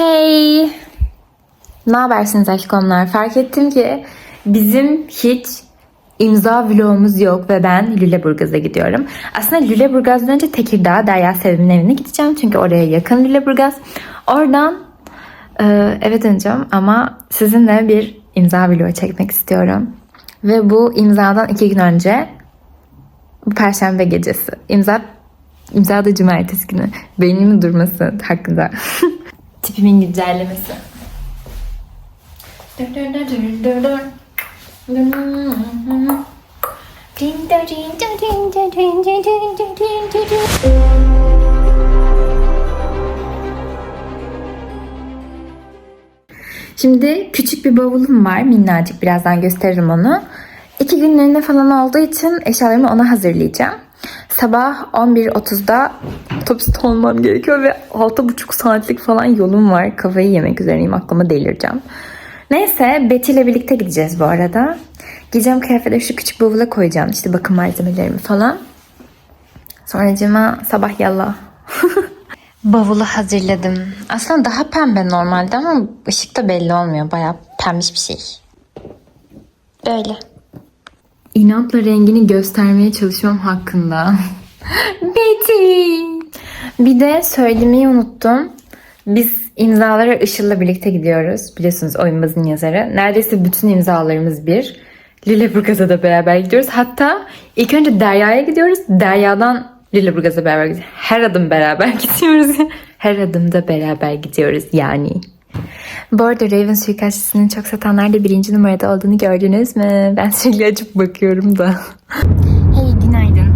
Hey! Ne habersiniz aşkımlar? Fark ettim ki bizim hiç imza vlogumuz yok ve ben Lüleburgaz'a gidiyorum. Aslında Lüleburgaz'dan önce Tekirdağ Derya Sevim'in evine gideceğim. Çünkü oraya yakın Lüleburgaz. Oradan e, eve döneceğim ama sizinle bir imza vlogu çekmek istiyorum. Ve bu imzadan iki gün önce bu perşembe gecesi. İmza imza da cumartesi günü. Beynimin durması hakkında. Tipimin güncellemesi. Şimdi küçük bir bavulum var minnacık birazdan gösteririm onu. İki günlerinde falan olduğu için eşyalarımı ona hazırlayacağım. Sabah 11.30'da otobüste olmam gerekiyor ve 6,5 saatlik falan yolum var. Kafayı yemek üzereyim aklıma delireceğim. Neyse Betty ile birlikte gideceğiz bu arada. Giyeceğim kıyafetleri şu küçük bavula koyacağım. İşte bakım malzemelerimi falan. Sonracıma sabah yallah. Bavulu hazırladım. Aslında daha pembe normalde ama ışıkta belli olmuyor. Bayağı pembiş bir şey. Böyle. İnatla rengini göstermeye çalışmam hakkında. Betty! Bir de söylemeyi unuttum. Biz imzalara Işıl'la birlikte gidiyoruz. Biliyorsunuz oyunumuzun yazarı. Neredeyse bütün imzalarımız bir. Lüleburgaz'a da beraber gidiyoruz. Hatta ilk önce Derya'ya gidiyoruz. Derya'dan Lüleburgaz'a beraber gidiyoruz. Her adım beraber gidiyoruz. Her adımda beraber gidiyoruz yani. Bu arada Raven suikastçısının çok satanlarda birinci numarada olduğunu gördünüz mü? Ben sürekli açıp bakıyorum da. Hey günaydın.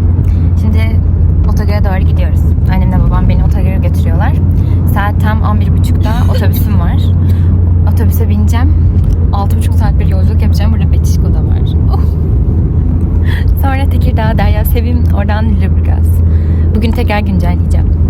Şimdi otogara doğru gidiyoruz. Annemle babam beni otogara götürüyorlar. Saat tam 11.30'da otobüsüm var. Otobüse bineceğim. 6,5 saat bir yolculuk yapacağım. Burada Betişko da var. Oh. Sonra Tekirdağ, Derya Sevim, oradan Lüleburgaz. Bugün tekrar güncelleyeceğim.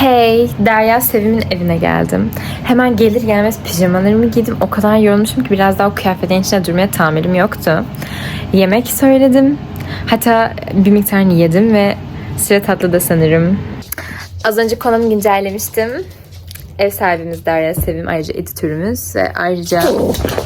Hey, Derya Sevim'in evine geldim. Hemen gelir gelmez pijamalarımı giydim. O kadar yorulmuşum ki biraz daha o kıyafetin içine durmaya tahammülüm yoktu. Yemek söyledim. Hatta bir miktarını yedim ve sıra tatlı da sanırım. Az önce konumu güncellemiştim. Ev sahibimiz Derya Sevim, ayrıca editörümüz ve ayrıca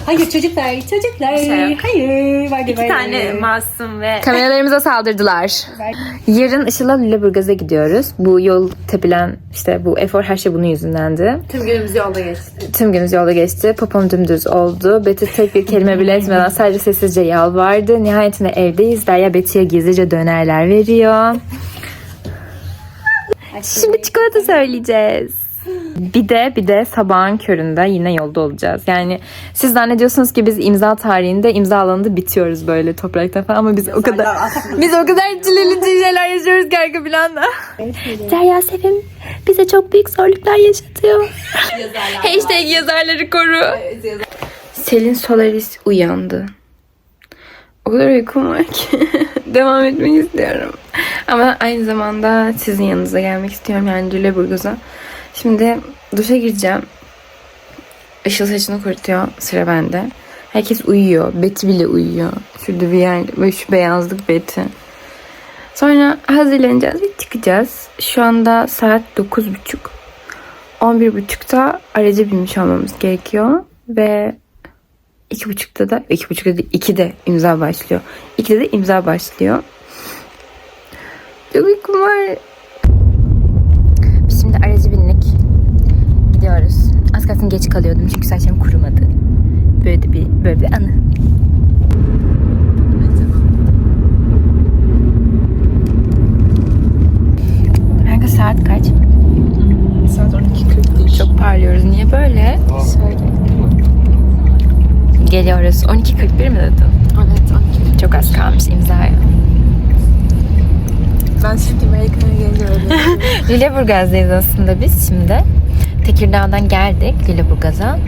Hayır çocuklar, çocuklar. Şey yok. Hayır. Var iki tane masum ve kameralarımıza saldırdılar. Yarın Işıl'la Lüleburgaz'a gidiyoruz. Bu yol tepilen işte bu efor her şey bunun yüzündendi. Tüm günümüz yolda geçti. Tüm günümüz yolda geçti. Popom dümdüz oldu. Betty tek bir kelime bile etmeden sadece sessizce yalvardı. Nihayetinde evdeyiz. Derya Betty'ye gizlice dönerler veriyor. Şimdi çikolata söyleyeceğiz. Bir de bir de sabahın köründe yine yolda olacağız. Yani siz zannediyorsunuz ki biz imza tarihinde imza alanında bitiyoruz böyle toprakta falan ama biz o kadar biz o kadar çileli şeyler yaşıyoruz ki arka planda. Derya Sevim bize çok büyük zorluklar yaşatıyor. Hashtag yazarları koru. Selin Solaris uyandı. O kadar uykum var ki devam etmek istiyorum. Ama aynı zamanda sizin yanınıza gelmek istiyorum yani Lüleburgaz'a. Şimdi duşa gireceğim. Işıl saçını kurutuyor. Sıra bende. Herkes uyuyor. Betty bile uyuyor. Şurada bir yerde. Böyle şu beyazlık Betty. Sonra hazırlanacağız ve çıkacağız. Şu anda saat 9.30. 11.30'da araca binmiş olmamız gerekiyor. Ve iki buçukta da iki buçukta değil, iki de imza başlıyor. İkide de imza başlıyor. Çok uykum var. Biz şimdi aracı bindik. Gidiyoruz. Az kalsın geç kalıyordum çünkü saçlarım kurumadı. Böyle de bir, böyle bir anı. Kanka saat kaç? Saat 12.41. Çok parlıyoruz. Niye böyle? Geliyoruz. 12.41 mi dedin? Evet 12. Çok az kalmış imzaya. Ben şimdi Amerika'ya geliyorum. Lüleburgaz'dayız aslında biz şimdi. Tekirdağ'dan geldik Lüleburgaz'a.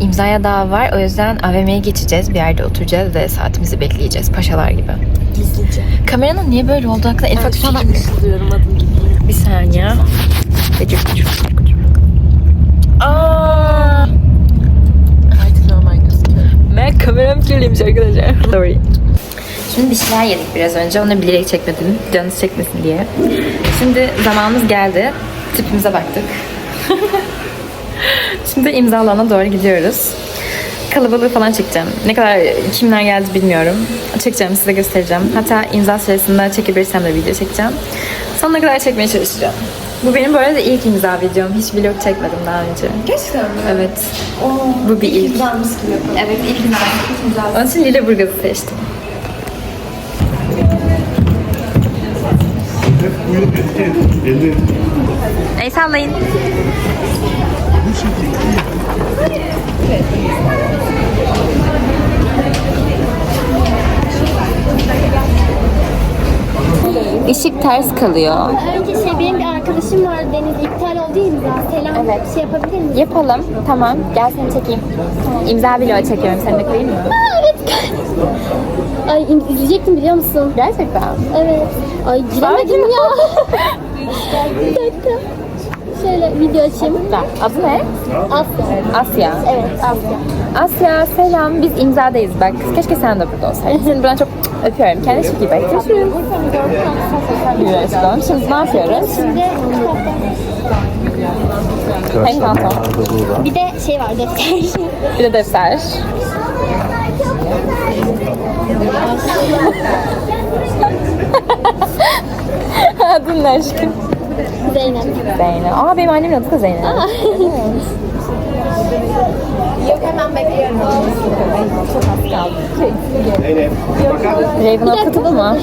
İmzaya daha var. O yüzden AVM'ye geçeceğiz. Bir yerde oturacağız ve saatimizi bekleyeceğiz. Paşalar gibi. Gizlice. Kameranın niye böyle olduğu hakkında en ufak fikrim yok. ısılıyorum adım gibi. Bir saniye. Gıcık gıcık gıcık gıcık. Aa! Artık normal gözüküyor. Ben kameram kirliymiş arkadaşlar. Sorry. Şimdi bir şeyler yedik biraz önce. Onu bilerek çekmedim. Canınız çekmesin diye. Şimdi zamanımız geldi. Tipimize baktık. Şimdi imza alana doğru gidiyoruz. Kalabalığı falan çekeceğim. Ne kadar kimler geldi bilmiyorum. Çekeceğim size göstereceğim. Hatta imza sırasında çekebilirsem de video çekeceğim. Sonuna kadar çekmeye çalışacağım. Bu benim bu arada ilk imza videom. Hiç vlog çekmedim daha önce. Gerçekten mi? Evet. Bu bir ilk. Güzelmiş gibi. Evet ilk imza. Onun için Lüleburgaz'ı seçtim. Buyurun elde. Elde. El sallayın. Işık ters kalıyor. Önce şey benim bir arkadaşım var Deniz iptal oldu imza. Selam Evet. şey yapabilir miyim? Yapalım. Tamam. Gel seni çekeyim. İmza vlogu çekiyorum. Seni de koyayım mı? Aa, evet. Ay izleyecektim biliyor musun? Gerçekten. Evet. Ay giremedim ya. bir dakika. Şöyle video açayım. Adı ne? Asya. Asya. Evet Asya. Asya selam. Biz imzadayız bak. Keşke sen de burada olsaydın. Seni buradan çok öpüyorum. Kendine çok iyi bak. Görüşürüz. Bakalım. Şimdi ne yapıyoruz? Şimdi Hem pantolon. bir de şey var defter. Bir de defter. Adın ne aşkım? Zeynep. Zeynep. Aa benim annemin adı da Zeynep. Yok hemen bekliyorum. Zeynep. Raven'a katıldı mı?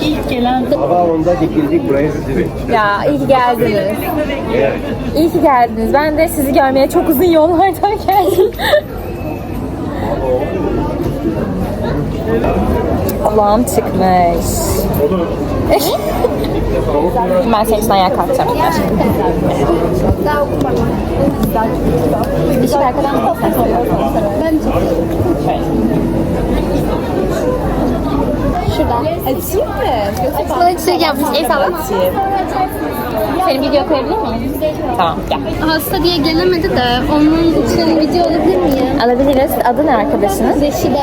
Hava onda dikildik buraya sizi. Ya iyi ki geldiniz. İyi ki geldiniz. Ben de sizi görmeye çok uzun yollardan geldim. Kulağım çıkmış. ben senin için ayağa kalkacağım. Bir şey arkadan mı? Ben Şurada. Açayım mı? Bana şey yapmış. El salla. Senin video koyabilir miyim? Tamam gel. Hasta diye gelemedi de onun için video alabilir miyim? Alabiliriz. Adı ne arkadaşınız? Reşide.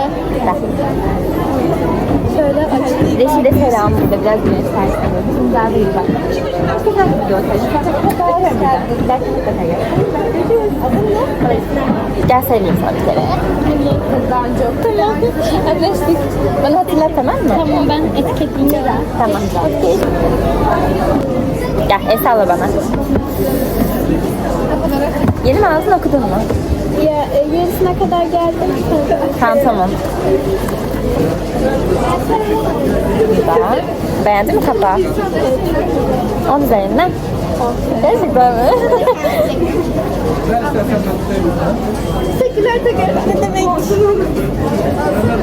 Şöyle aç. Reşide selam burada biraz güneş tersine. Güzel değil bak. Güzel bir video Gel söyleyeyim sana bir kere. Daha önce Tamam. Anlaştık. Bana hatırlat tamam mı? Tamam ben etiketleyeyim de. Tamam. Gel el salla bana. Yeni mi aldın okudun mu? Ya e, yarısına kadar geldim. Tamam tamam. Güzel. Beğendin mi kapağı? On üzerinden. Gerçekten mi? Teşekkürler teşekkürler. Ne demek?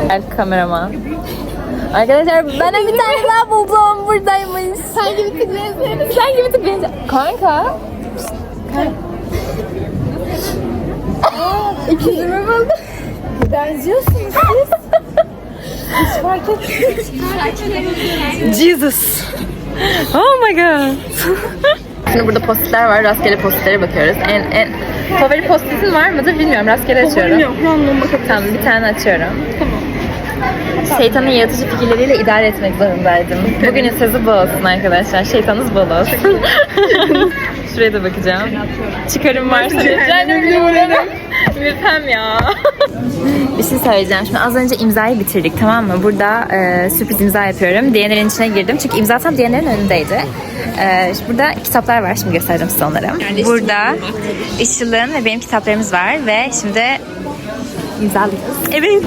El kameraman. Arkadaşlar ben de bir tane daha buldum. Buradaymış. Sen gibi kız benziyorsun. Sen gibi tık benziyor. Kanka. İkizimi buldum. Benziyorsunuz siz. Hiç fark etmedim. Jesus. Oh my god. Şimdi burada postitler var. Rastgele postitlere bakıyoruz. En en favori postitin var mıdır bilmiyorum. Rastgele açıyorum. Yok, random bakabilirim. Tamam bir tane açıyorum. Şeytanın yaratıcı fikirleriyle idare etmek zorundaydım. Bugünün sözü bu olsun arkadaşlar. Şeytanınız bol olsun. Şuraya da bakacağım. Çıkarım varsa lütfen. Lütfen ya. Bir şey söyleyeceğim. Şimdi az önce imzayı bitirdik tamam mı? Burada e, sürpriz imza yapıyorum. DNR'in içine girdim. Çünkü imza tam DNR'in önündeydi. E, burada kitaplar var. Şimdi göstereceğim size onları. Burada Işıl'ın ve benim kitaplarımız var. Ve şimdi imzalıyoruz. Evet.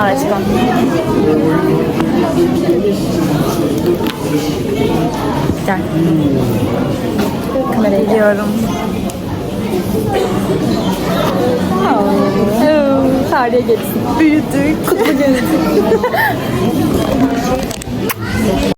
Al aşkım. Gel. Kamerayı yiyorum. Tarihe geçsin. Büyüdük. Kutlu gelin.